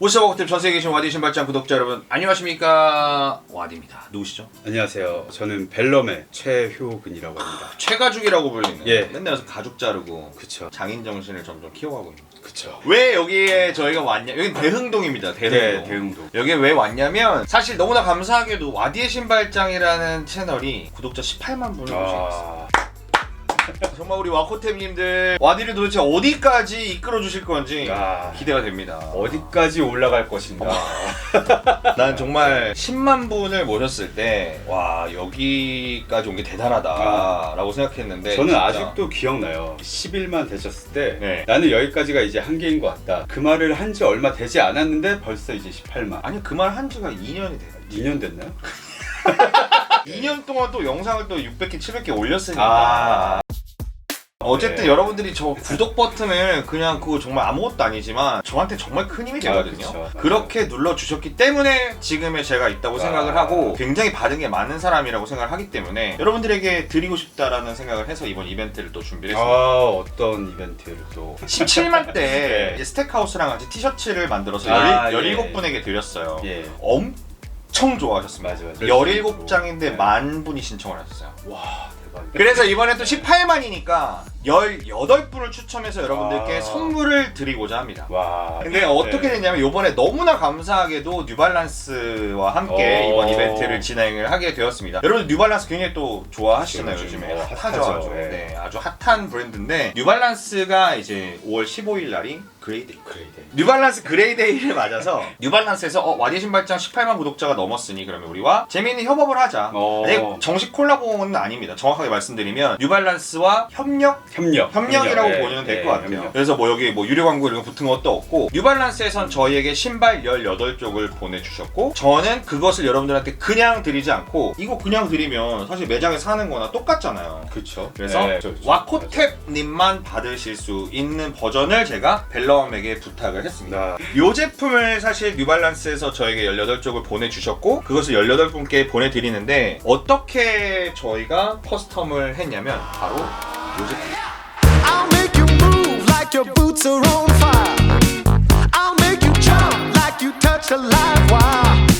오시아워크팀 전세에 계신 와디 신발장 구독자 여러분 안녕하십니까 와디입니다 누구시죠? 안녕하세요. 저는 벨럼의 최효근이라고 합니다. 최가죽이라고 불리는 예. 맨날 와서 가죽 자르고 그쵸. 장인 정신을 점점 키워가고 있는 그쵸. 왜 여기에 저희가 왔냐 여기 대흥동입니다 대흥동 네, 대흥동. 여기 왜 왔냐면 사실 너무나 감사하게도 와디의 신발장이라는 채널이 구독자 18만 분을 모시겠어요 아, 정말 우리 와코템님들 와디를 도대체 어디까지 이끌어 주실 건지 야. 기대가 됩니다 어디까지 올라갈 것인가. 난 정말 10만 분을 모셨을 때 와 여기까지 온 게 대단하다라고 생각했는데 저는 진짜 아직도 기억나요. 10일만 되셨을 때 네. 나는 여기까지가 이제 한계인 것 같다. 그 말을 한 지 얼마 되지 않았는데 벌써 이제 18만. 아니 그 말 한 지가 2년이 돼요 2년 됐나요? 2년 동안 또 영상을 또 600개 700개 올렸으니까 아. 어쨌든 네. 여러분들이 저 구독 버튼을 그냥 그거 정말 아무것도 아니지만 저한테 정말 큰 힘이 되거든요. 아, 그쵸. 그렇게 눌러 주셨기 때문에 지금의 제가 있다고 아. 생각을 하고 굉장히 반응이 많은 사람이라고 생각을 하기 때문에 여러분들에게 드리고 싶다라는 생각을 해서 이번 이벤트를 또 준비를 했습니다. 아, 어떤 이벤트를 또. 17만 때 네. 스택하우스랑 같이 티셔츠를 만들어서 아, 열 예. 17분에게 드렸어요. 예. 엄 청 좋아하셨습니다. 맞아, 맞아. 17장인데 네. 만 분이 신청을 하셨어요. 와, 대박. 그래서 이번에 또 18만이니까 18분을 추첨해서 여러분들께 와. 선물을 드리고자 합니다. 와. 근데 어떻게 네. 됐냐면 이번에 너무나 감사하게도 뉴발란스와 함께 어. 이번 이벤트를 진행을 하게 되었습니다. 여러분 뉴발란스 굉장히 또 좋아하시잖아요 요즘 요즘에 어, 핫하죠 핫하죠. 네. 네, 아주 핫한 브랜드인데 뉴발란스가 이제 5월 15일 날이 그레이데이 네. 뉴발란스 그레이데이를 맞아서 뉴발란스에서 어, 와디 신발장 18만 구독자가 넘었으니 그러면 우리와 재미있는 협업을 하자. 어. 아직 정식 콜라보는 아닙니다. 정확하게 말씀드리면 뉴발란스와 협력 협력. 협력이라고 네, 보시면 될 네, 것 같아요. 협력. 그래서 뭐 여기 뭐 유료 광고 이런 거 붙은 것도 없고 뉴발란스에선 저희에게 신발 18쪽을 보내주셨고 저는 그것을 여러분들한테 그냥 드리지 않고 이거 그냥 드리면 사실 매장에 사는 거나 똑같잖아요. 그쵸. 그래서 네, 와코탭님만 받으실 수 있는 버전을 제가 벨럼에게 부탁을 했습니다. 나이 제품을 사실 뉴발란스에서 저에게 18쪽을 보내주셨고 그것을 18분께 보내드리는데 어떻게 저희가 커스텀을 했냐면 바로 I'll make you move like your boots are on fire. I'll make you jump like you touch a live wire.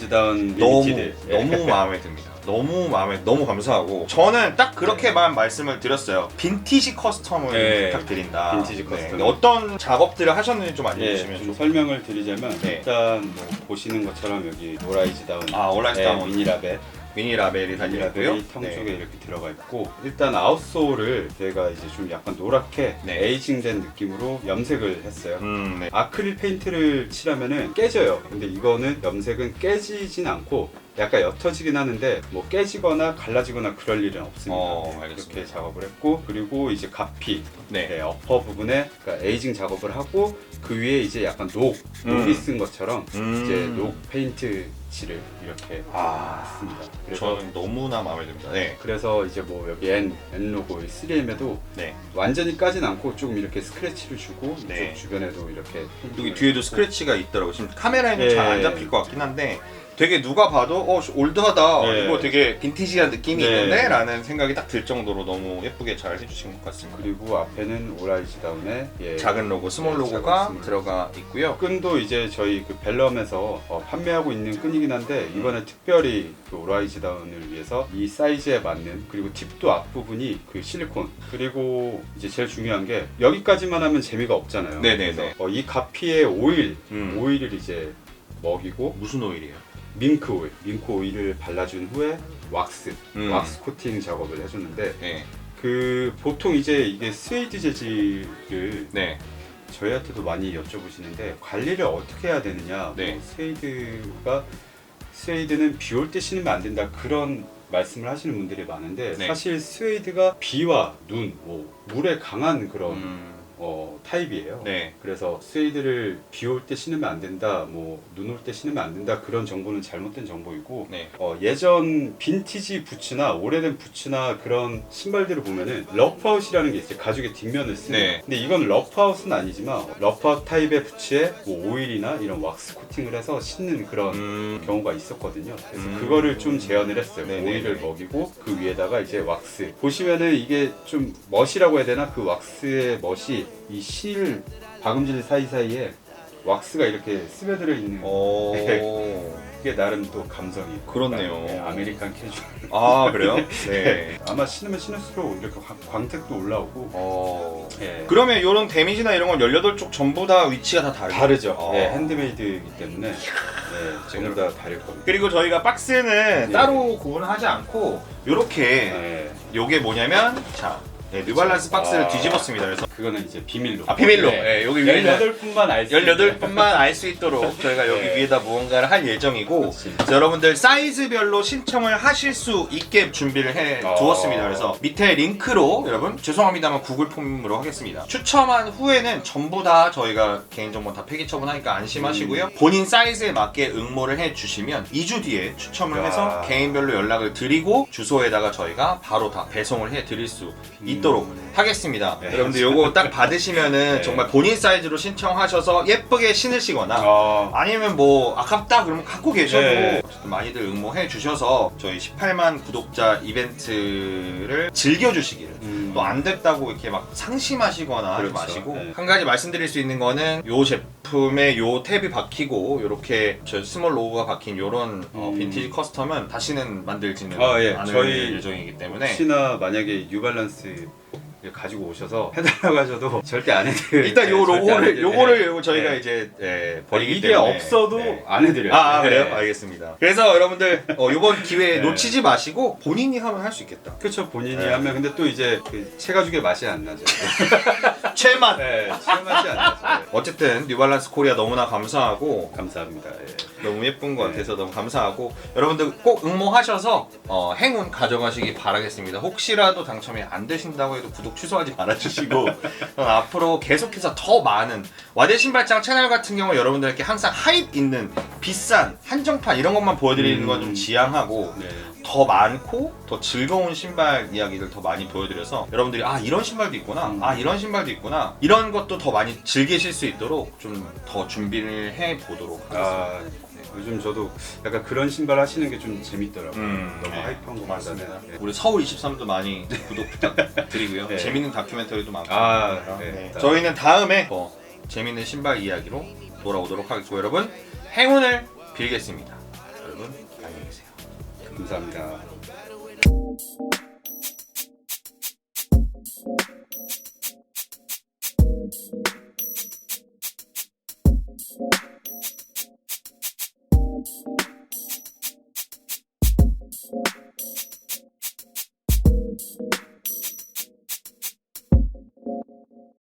오라이즈다운 너무 리미티드. 예. 너무 마음에 듭니다. 너무 마음에 너무 감사하고 저는 딱 그렇게만 말씀을 드렸어요. 빈티지 커스텀을 네. 부탁드린다. 빈티지 커스텀. 근데 어떤 작업들을 하셨는지 좀 예, 알려주시면 좀 좀. 설명을 드리자면 네. 일단 뭐 보시는 것처럼 여기 오라이즈다운 아 온라인스타운 네, 미니라벨 미니 라벨이 달려 있고요. 미니라벨이 통 네. 쪽에 이렇게 들어가 있고 일단 아웃솔을 제가 이제 좀 약간 노랗게 네. 에이징된 느낌으로 염색을 했어요. 음, 네. 아크릴 페인트를 칠하면은 깨져요. 근데 이거는 염색은 깨지진 않고 약간 옅어지긴 하는데 뭐 깨지거나 갈라지거나 그럴 일은 없습니다. 어, 네, 알겠습니다. 이렇게 작업을 했고 그리고 이제 가피 네. 네, 어퍼 부분에 그러니까 에이징 작업을 하고 그 위에 이제 약간 녹 녹이 음. 쓴 것처럼 음. 이제 녹 페인트 칠을 이렇게 아, 했습니다. 그래서 저는 너무나 마음에 듭니다. 네. 그래서 이제 뭐 여기 N N 로고 3M에도 네. 완전히 까진 않고 조금 이렇게 스크래치를 주고 네. 이쪽 주변에도 이렇게 여기 뒤에도 스크래치가 있더라고요. 지금 카메라에는 네. 잘 안 잡힐 것 같긴 한데 되게 누가 봐도 어 올드하다. 네. 이거 되게 빈티지한 느낌이 네. 있는데 라는 생각이 딱 들 정도로 너무 예쁘게 잘 해주신 것 같습니다. 그리고 앞에는 오라이즈다운에 예, 작은 로고, 스몰 네, 로고가 작은 스몰 들어가 있고요. 끈도 이제 저희 그 벨럼에서 어, 판매하고 있는 끈이긴 한데 음. 이번에 특별히 그 오라이즈다운을 위해서 이 사이즈에 맞는 그리고 팁도 앞부분이 그 실리콘 그리고 이제 제일 중요한 게 여기까지만 하면 재미가 없잖아요. 네네네. 그래서, 어, 이 가피에 오일 음. 오일을 이제 먹이고 무슨 오일이에요? 밍크 오일 밍크 오일을 발라준 후에 왁스 음. 왁스 코팅 작업을 해줬는데 네. 그 보통 이제 이게 스웨이드 재질을 네. 저희한테도 많이 여쭤보시는데 관리를 어떻게 해야 되느냐 네. 뭐 스웨이드가 스웨이드는 비 올 때 신으면 안 된다 그런 말씀을 하시는 분들이 많은데 네. 사실 스웨이드가 비와 눈, 뭐 물에 강한 그런 음. 어, 타입이에요. 네. 그래서 스웨이드를 비 올 때 신으면 안 된다, 뭐 눈 올 때 신으면 안 된다 그런 정보는 잘못된 정보이고 네. 어, 예전 빈티지 부츠나 오래된 부츠나 그런 신발들을 보면은 러프아웃이라는 게 있어요. 가죽의 뒷면을 쓰는. 네. 근데 이건 러프아웃은 아니지만 러프아웃 타입의 부츠에 뭐 오일이나 이런 왁스 코팅을 해서 신는 그런 음. 경우가 있었거든요. 그래서 음. 그거를 좀 제한을 했어요. 네네네. 오일을 먹이고 그 위에다가 이제 왁스. 보시면은 이게 좀 멋이라고 해야 되나? 그 왁스의 멋이 이 실 박음질 사이사이에 왁스가 이렇게 스며들어 있는 오. 그게 나름 또 감성이 그렇네요. 네, 아메리칸 캐주얼. 아 그래요? 네. 네. 아마 신으면 신을수록 이렇게 광- 광택도 올라오고 어. 예. 그러면 이런 데미지나 이런 건 18쪽 전부 다 위치가 다 다르죠? 다르죠. 어. 예, 핸드메이드이기 때문에 예, 전부 다 다를 겁니다. 그리고 저희가 박스는 네. 따로 구분하지 않고 요렇게 예. 요게 뭐냐면 자 네, 뉴발란스 박스를 아. 뒤집었습니다. 그래서 그거는 이제 비밀로. 아 비밀로 네. 예, 여기 위에는 18분만 알수 18분만 알 수 있도록 저희가 여기 네. 위에다 무언가를 할 예정이고 그렇지. 그래서 여러분들 사이즈별로 신청을 하실 수 있게 준비를 해 어. 두었습니다. 그래서 밑에 링크로 여러분 죄송합니다만 구글 폼으로 하겠습니다. 추첨한 후에는 전부 다 저희가 개인정보 다 폐기 처분하니까 안심하시고요. 음. 본인 사이즈에 맞게 응모를 해 주시면 2주 뒤에 추첨을 야. 해서 개인별로 연락을 드리고 주소에다가 저희가 바로 다 배송을 해 드릴 수 있도록 하겠습니다. 네. 여러분들 요거 딱 받으시면은 네. 정말 본인 사이즈로 신청하셔서 예쁘게 신으시거나 아, 아니면 뭐 아깝다 그러면 갖고 계셔도 네. 어쨌든 많이들 응모해 주셔서 저희 18만 구독자 이벤트를 즐겨주시기를 음. 또 안 됐다고 이렇게 막 상심하시거나 하지 그렇죠. 마시고 네. 한 가지 말씀드릴 수 있는 거는 요 제품 에 요 탭이 박히고 요렇게 저 스몰 로고가 박힌 요런 어, 음. 빈티지 커스텀은 다시는 만들지는 아, 예. 않을 저희 예정이기 때문에 혹시나 만약에 뉴발란스 가지고 오셔서 해달라고 하셔도 절대 안 해드려요. 일단 요 네, 절대 안 로고를 해드려요. 요거를 요 저희가 네. 이제 예, 버리기 이게 때문에 없어도 네. 안 해드려요. 아, 아, 그래요? 네. 알겠습니다. 그래서 여러분들 어, 이번 기회 네. 놓치지 마시고 본인이 하면 할 수 있겠다. 그렇죠 본인이 네. 하면 근데 또 이제 그 체가죽의 맛이 안 나죠. 최맛. 네, 체 맛이 안 나죠. 네. 어쨌든 뉴발란스 코리아 너무나 감사하고 감사합니다. 예. 너무 예쁜 것 네. 같아서 너무 감사하고 여러분들 꼭 응모하셔서 어, 행운 가져가시기 바라겠습니다. 혹시라도 당첨이 안 되신다고 해도 구독 취소하지 말아주시고 어, 앞으로 계속해서 더 많은 와대 신발장 채널 같은 경우 여러분들께 항상 하입 있는 비싼 한정판 이런 것만 보여드리는 건좀 음. 지양하고 네. 더 많고 더 즐거운 신발 이야기를 더 많이 보여드려서 여러분들이 아 이런 신발도 있구나 음. 아 이런 신발도 있구나 이런 것도 더 많이 즐기실 수 있도록 좀 더 준비를 해 보도록 하겠습니다. 아 요즘 저도 약간 그런 신발 하시는 게 좀 재밌더라고요. 음, 아, 너무 네. 하이퍼한 것보다는. 우리 서울 23도 많이 구독 부탁드리고요. 네. 재밌는 다큐멘터리도 많고. 아, 아 네. 네. 저희는 다음에 더 재밌는 신발 이야기로 돌아오도록 하겠고 여러분 행운을 빌겠습니다. 여러분 안녕히 계세요. 감사합니다.